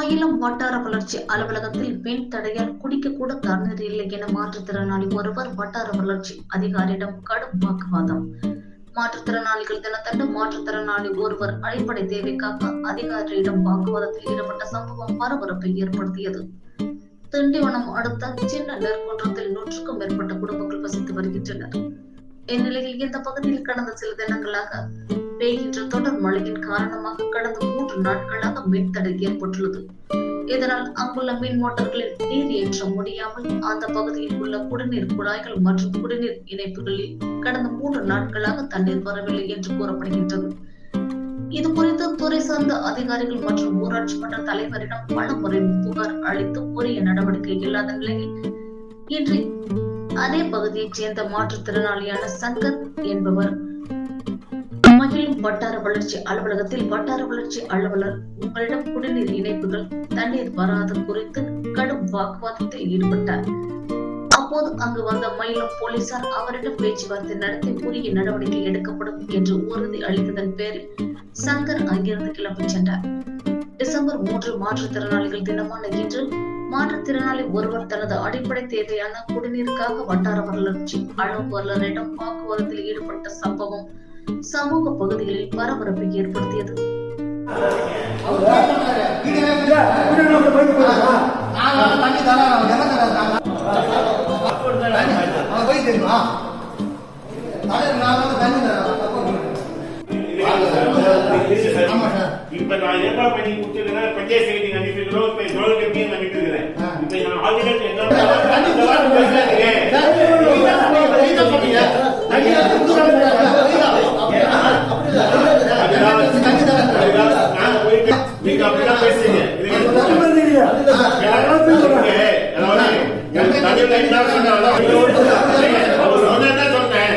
மயிலம் வட்டார வளர்ச்சி அலுவலகத்தில் மின் தடையால் குடிக்க கூட தண்ணீர் இல்லை என மாற்றுத்திறனாளி ஒருவர் வட்டார வளர்ச்சி அதிகாரியிடம் கடும் வாக்குவாதம். மாற்றுத்திறனாளிகள் தினத்தண்டு மாற்றுத்திறனாளி ஒருவர் அடிப்படை தேவைக்காக அதிகாரியிடம் வாக்குவாதத்தில் ஈடுபட்ட சம்பவம் பரபரப்பை ஏற்படுத்தியது. திண்டிவனம் அடுத்த சின்ன நெற்குன்றத்தில் நூற்றுக்கும் மேற்பட்ட குடும்பங்கள் வசித்து வருகின்றனர். இந்நிலையில் இந்த பகுதியில் கடந்த சில தினங்களாக பெய்கின்ற தொடர் மழையின் காரணமாக கடந்த மூன்று நாட்களாக மின்தடை ஏற்பட்டுள்ளது. இதனால் அங்குள்ள மின் மோட்டார்களில் நீர் ஏற்ற முடியாமல் அந்த பகுதியில் உள்ள குடிநீர் குழாய்கள் மற்றும் குடிநீர் இணைப்புகளில் கடந்த மூன்று நாட்களாக தண்ணீர் வரவில்லை என்று கூறப்படுகின்றது. இது குறித்து துறை சார்ந்த அதிகாரிகள் மற்றும் ஊராட்சி மன்ற தலைவரிடம் பல முறை புகார் அளித்து உரிய நடவடிக்கை இல்லாத நிலையில் இன்று அதே பகுதியைச் சேர்ந்த மாற்றுத்திறனாளியான சங்கர் என்பவர் வட்டார வளர்ச்சி அலுவலகத்தில் வட்டார வளர்ச்சி அலுவலர் உங்களிடம் குடிநீர் இணைப்புகள் தண்ணீர் வராது குறித்து கடும் வாக்குவாதத்தில் ஈடுபட்டார். அப்போது அங்கு வந்த மயிலம் போலீசார் அவரிடம் பேச்சுவார்த்தை நடத்தி உரிய நடவடிக்கை எடுக்கப்படும் என்று உறுதி அளித்ததன் பேரில் சங்கர் அங்கிருந்து கிளம்பி சென்றார். டிசம்பர் மூன்று மாற்றுத்திறனாளிகள் தினமான இன்று மாற்றுத்திறனாளி ஒருவர் தனது அடிப்படை தேவையான குடிநீருக்காக வட்டார வளர்ச்சி அலுவலரிடம் வாக்குவாதத்தில் ஈடுபட்ட சம்பவம் சமூக பகுதிகளில் பரபரப்பை ஏற்படுத்தியது. இப்ப நான் ஏற்பாடு பண்ணி கொடுத்துருக்கிறேன் பஞ்சாயத்து செக்ரட்டரி அனுப்பியிருக்கிறோம் இப்ப ஜோல் கமிட்டியும் அனுப்பியிருக்கிறேன் இப்ப நான் ஆளுநர் என்ன அப்படிதான் பேசுறீங்க அவர் சொன்னதான் சொன்னேன்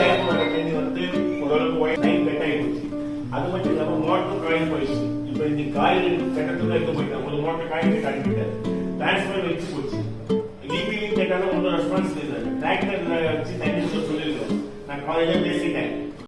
மோட்டர் போயிடுச்சு. இப்போ இந்த காயில் கட்டத்துல இருக்க போயிட்டேன் ஒரு மோட்டர் காயின் காட்டிக்கிட்டாரு டிரான்ஸ்பர் வச்சு போச்சு. ஈபிலையும் கேட்டாலும் ஒன்றும் ரெஸ்பான்ஸ் இல்லை. டிராக்டர்ல வச்சு தண்ணி சொல்ல சொல்லியிருக்கோம். நான் காலையில் பேசிட்டேன்.